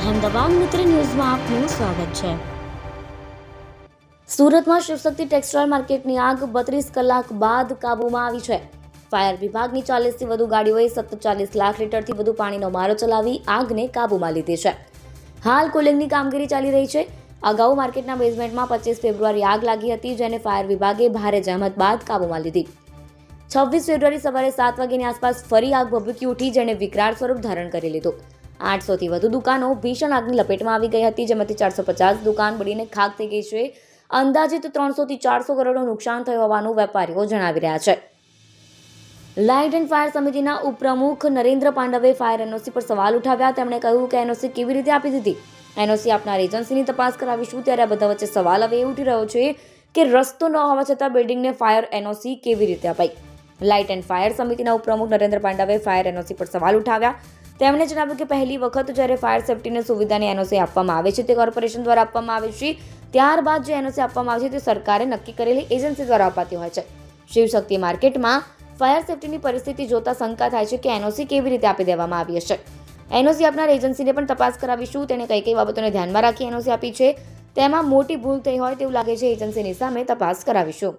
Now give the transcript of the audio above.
અહેમદાબાદ મિત્ર ન્યૂઝમાં આપનું સ્વાગત છે. સુરતમાં શિવશક્તિ ટેક્સટાઇલ માર્કેટની આગ બત્રીસ કલાક બાદ કાબૂમાં આવી છે. ફાયર વિભાગની ચાલીસથી વધુ ગાડીઓએ સતત ચાલીસ લાખ લીટરથી વધુ પાણીનો મારો ચલાવી આગને કાબૂમાં લીધી છે. હાલ કુલિંગની કામગીરી ચાલી રહી છે. અગાઉ માર્કેટના બેઝમેન્ટમાં પચીસ ફેબ્રુઆરી આગ લાગી હતી, જેને ફાયર વિભાગે ભારે જહેમત બાદ કાબૂમાં લીધી. છવ્વીસ ફેબ્રુઆરી સવારે સાત વાગ્યાની આસપાસ ફરી આગ ભભૂકી ઉઠી, જેણે વિકરાળ સ્વરૂપ ધારણ કરી લીધું. આઠસોથી વધુ દુકાનો ભીષણ આગની લપેટમાં આવી ગઈ હતી, જેમાંથી ચારસો પચાસ દુકાન બળીને ખાક થઈ ગઈ છે. અંદાજિત ત્રણસોથી ચારસો કરોડનું નુકસાન થયું હોવાનું વેપારીઓ જણાવી રહ્યા છે. લાઇટ એન્ડ ફાયર સમિતિના ઉપપ્રમુખ નરેન્દ્ર પાંડવે ફાયર એનઓસી પર સવાલ ઉઠાવ્યા. તેમણે કહ્યું કે એનઓસી કેવી રીતે આપી દીધી? એનઓસી આપનાર એજન્સીની તપાસ કરાવીશું ત્યારે આ બધા વચ્ચે સવાલ હવે એ ઉઠી રહ્યો છે કે રસ્તો ન હોવા છતાં બિલ્ડિંગને ફાયર એનઓસી કેવી રીતે અપાઈ? લાઇટ એન્ડ ફાયર સમિતિના ઉપપ્રમુખ નરેન્દ્ર પાંડવે ફાયર એનઓસી પર સવાલ ઉઠાવ્યા. તેમણે જણાવ્યું કે પહેલી વખત જ્યારે ફાયર સેફટીને સુવિધાની એનઓસી આપવામાં આવે છે તે કોર્પોરેશન દ્વારા આપવામાં આવે છે. ત્યારબાદ જે એનઓસી આપવામાં આવે છે તે સરકારે નક્કી કરેલી એજન્સી દ્વારા અપાતી હોય છે. શિવશક્તિ માર્કેટમાં ફાયર સેફટીની પરિસ્થિતિ જોતા શંકા થાય છે કે એનઓસી કેવી રીતે આપી દેવામાં આવી હશે. એનઓસી આપનાર એજન્સીને પણ તપાસ કરાવીશું. તેણે કઈ કઈ બાબતોને ધ્યાનમાં રાખી એનઓસી આપી છે. તેમાં મોટી ભૂલ થઈ હોય તેવું લાગે છે. એજન્સીની સામે તપાસ કરાવીશું.